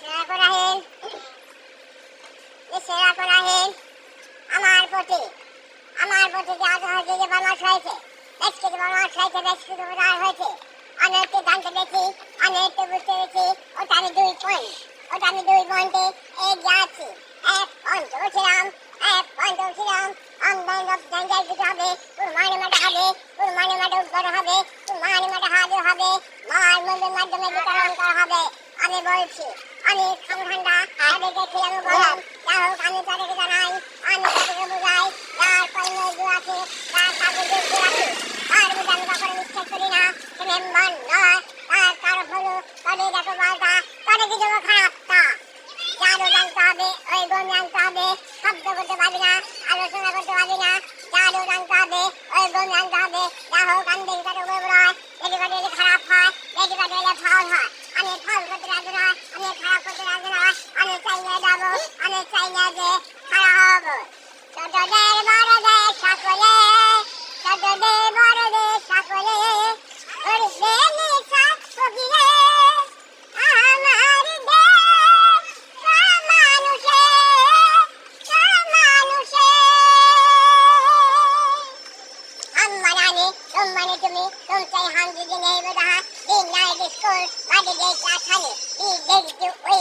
দেশের করাহেন দেশের করাহেন আমার প্রতি আমার প্রতি যে আগ্রহ যে বনবাস হয়েছে বেশ কিছু বনবাস হয়েছে বেশ কিছু বনবাস হয়েছে। আমি একটু জানতে পেরেছি আমি একটু বুঝতে পেরেছি, ওটা আমি দুই পয়েন্ট, ওটা আমি দুই পয়েন্টে এগিয়ে আছি এক পয়েন্ট ছিলাম এক পয়েন্ট ছিলাম আমদানি রপ্তানি যাই কিছু হবে, কুরবানি মাঠে হবে, কুরবানি মাঠে উদ্ধার হবে, কুরবানি মাঠে হাজির হবে, মার মন্দির মাধ্যমে বিতরণ করা হবে। আমি বলছি, আমি খামখান্ডা তাদেরকে ছিলাম বললাম যা হোক, আমি তাদেরকে জানাই, আমি তাদেরকে বোঝাই, যার পণ্য দূর আছে, যার কাগজ দূর আছে, তার আমি কখনো বিশ্বাস করি না। সে মেম্বার নয় তার কারও হলো তাদের দেখো বালটা তাদের কিছু খারাপ? তা, যারও জানতে হবে, ওই গুণ জানতে হবে, শব্দ করতে পারবি না, আলোচনা করতে পারবি না, যারও জানতে হবে যাব, আমি চাই না যে খারাপ হব। ছোটদের বড়দের সকলে ছোটদের বড়দের সকলে করবে নিশা কবিরে আমার দেশ সমানুষে সমানুষে আম্মানানি তোমানি তুমি তুমচাই হামজি দিনে বদহা দিন নাই স্কুল বাদে দে চাছানি দি দেরি টু ওই